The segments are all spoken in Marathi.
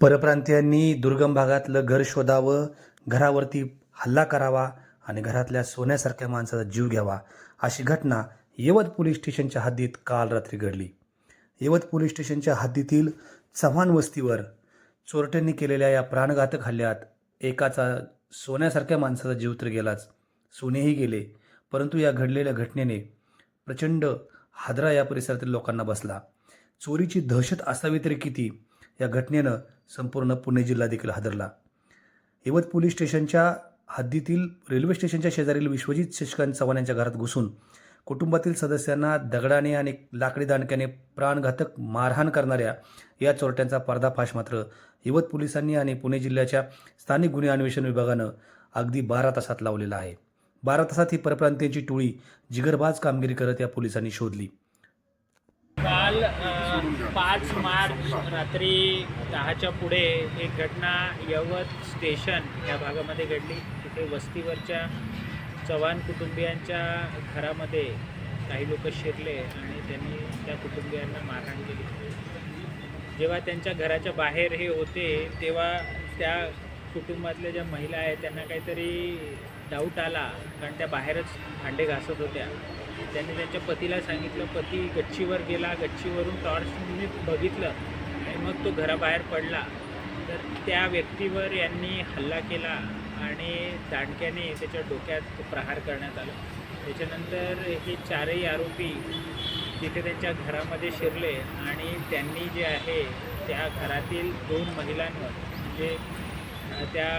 परप्रांतीयांनी दुर्गम भागातलं घर शोधावं घरावरती हल्ला करावा आणि घरातल्या सोन्यासारख्या माणसाचा जीव घ्यावा अशी घटना यवत पोलीस स्टेशनच्या हद्दीत काल रात्री घडली. यवत पोलीस स्टेशनच्या हद्दीतील चव्हाण वस्तीवर चोरट्यांनी केलेल्या या प्राणघातक हल्ल्यात एकाचा सोन्यासारख्या माणसाचा जीव तर गेलाच सोनेही गेले परंतु या घडलेल्या घटनेने प्रचंड हादरा या परिसरातील लोकांना बसला. चोरीची दहशत असावी तरी किती या घटनेनं संपूर्ण पुणे जिल्हा देखील हादरला. यवत पोलीस स्टेशनच्या हद्दीतील रेल्वे स्टेशनच्या शेजारील विश्वजित शशिकांत चव्हाण यांच्या घरात घुसून कुटुंबातील सदस्यांना दगडाने आणि लाकडी दांडक्याने प्राणघातक मारहाण करणाऱ्या या चोरट्यांचा पर्दाफाश मात्र यवत पोलिसांनी आणि पुणे जिल्ह्याच्या स्थानिक गुन्हे अन्वेषण विभागानं अगदी बारा तासात लावलेला आहे. बारा तासात ही परप्रांतीयांची टोळी जिगरबाज कामगिरी करत या पोलिसांनी शोधली. काल पाच मार्च रात्री दहाच्या पुढे एक घटना यवत स्टेशन या भागामध्ये घडली. तिथे वस्तीवरच्या चव्हाण कुटुंबियांच्या घरामध्ये काही लोक शिरले आणि त्यांनी त्या कुटुंबियांना मारहाण केली. जेव्हा त्यांच्या घराच्या बाहेर हे होते तेव्हा त्या कुटुंबातल्या ज्या महिला आहेत त्यांना काहीतरी डाऊट आला कारण त्या बाहेरच भांडे घासत होत्या. त्यांनी त्यांच्या पतीला सांगितलं पती गच्चीवर गेला गच्चीवरून टॉर्चने बघितलं आणि मग तो घराबाहेर पडला. तर त्या व्यक्तीवर यांनी हल्ला केला आणि दांडक्याने त्याच्या डोक्यात प्रहार करण्यात आला. त्याच्यानंतर हे चारही आरोपी तिथे त्यांच्या घरामध्ये शिरले आणि त्यांनी जे आहे त्या घरातील दोन महिलांवर म्हणजे त्या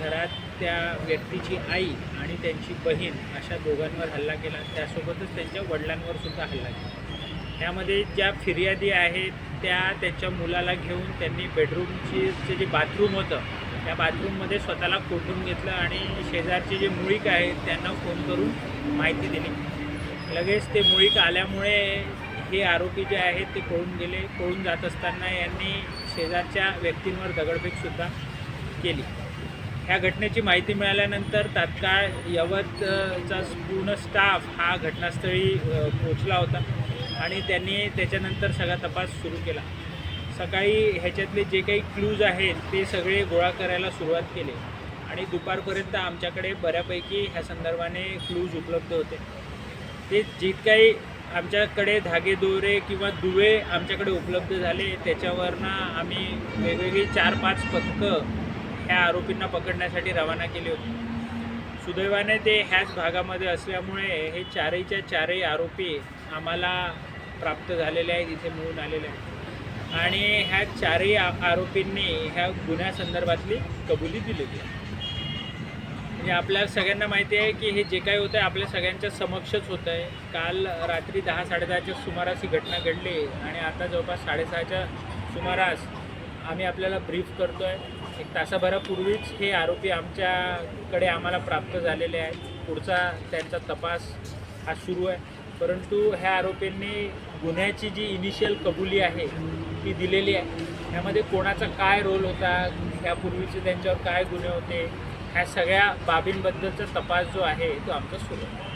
घरात त्या व्यक्तीची आई आणि त्यांची बहीण अशा दोघांवर हल्ला केला. त्यासोबतच त्यांच्या वडिलांवर सुद्धा हल्ला केला. त्यामध्ये ज्या फिर्यादी आहेत त्या त्यांच्या मुलाला घेऊन त्यांनी बेडरूमची जे जे बाथरूम होतं त्या बाथरूममध्ये स्वतःला कोठून घेतलं आणि शेजारचे जे मुळीक आहेत त्यांना फोन करून माहिती दिली. लगेच ते मुळीक आल्यामुळे हे आरोपी जे आहेत ते पळून गेले. पळून जात असताना यांनी शेजारच्या व्यक्तींवर दगडफेकसुद्धा केली. ह्या घटनेची माहिती मिळाल्यानंतर तात्काळ यवतचा पूर्ण स्टाफ हा घटनास्थळी पोचला होता आणि त्यांनी त्याच्यानंतर सगळा तपास सुरू केला. सकाळी ह्याच्यातले जे काही क्लूज आहेत ते सगळे गोळा करायला सुरुवात केली आणि दुपारपर्यंत आमच्याकडे बऱ्यापैकी ह्या संदर्भाने क्लूज उपलब्ध होते. ते जे काही आमच्याकडे धागे दोरे किंवा दुवे आमच्याकडे उपलब्ध झाले त्याच्यावरनं आम्ही वेगवेगळी चार पाच पथकं ह्या आरोपींना पकडण्यासाठी रवाना केली होती. सुदैवाने ते ह्याच भागामध्ये असल्यामुळे हे चारहीच्या चारही आरोपी आम्हाला प्राप्त झालेले आहेत इथे मिळून आलेले आहेत. आणि ह्या चारही आ- आरोपींनी ह्या गुन्ह्यासंदर्भातली कबुली दिलेली आहे. म्हणजे आपल्या सगळ्यांना माहिती आहे की हे जे काही होतं आहे आपल्या सगळ्यांच्या समक्षच होतं आहे काल रात्री दहा साडेदहाच्या सुमारास ही घटना घडली आणि आता जवळपास साडेसहाच्या सुमारास आम्ही आपल्याला ब्रीफ करतो आहे एक तासाभरापूर्वीच हे आरोपी आमच्याकडे आम्हाला प्राप्त झालेले आहेत. पुढचा त्यांचा तपास हा सुरू आहे. परंतु ह्या आरोपींनी गुन्ह्याची जी इनिशियल कबुली आहे ती दिलेली आहे. ह्यामध्ये कोणाचा काय रोल होता ह्यापूर्वीचे त्यांच्यावर काय गुन्हे होते ह्या सगळ्या बाबींबद्दलचा तपास जो आहे तो आमचा सुरू आहे.